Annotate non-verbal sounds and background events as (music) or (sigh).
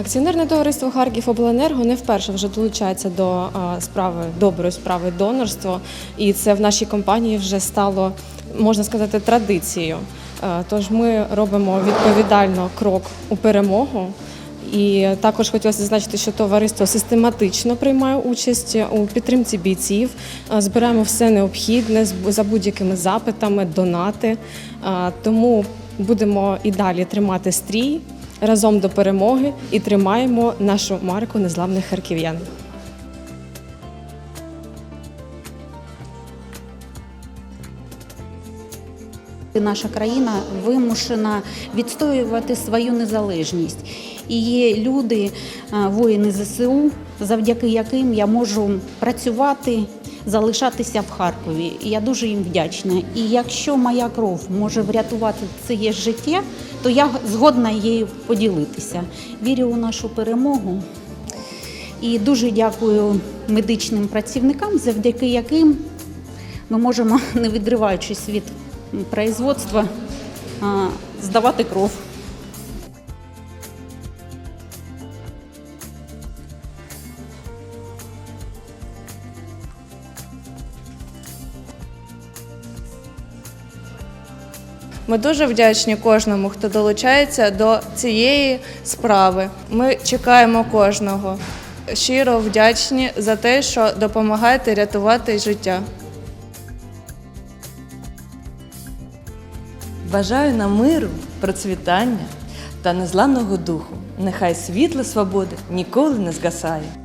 Акціонерне товариство Харків Обленерго не вперше вже долучається до справи доброї справи донорства, і це в нашій компанії вже стало можна сказати традицією. Тож ми робимо відповідально крок у перемогу. І також хотілося зазначити, що товариство систематично приймає участь у підтримці бійців. Збираємо все необхідне за будь-якими запитами, донати. Тому будемо і далі тримати стрій разом до перемоги і тримаємо нашу марку незламних харків'ян. Наша країна вимушена відстоювати свою незалежність. І є люди, воїни ЗСУ, завдяки яким я можу працювати, залишатися в Харкові. І я дуже їм вдячна. І якщо моя кров може врятувати це життя, то я згодна її поділитися. Вірю у нашу перемогу. І дуже дякую медичним працівникам, завдяки яким ми можемо, (laughs) не відриваючись від производства, здавати кров. Ми дуже вдячні кожному, хто долучається до цієї справи. Ми чекаємо кожного. Щиро вдячні за те, що допомагаєте рятувати життя. Бажаю нам миру, процвітання та незламного духу. Нехай світло свободи ніколи не згасає.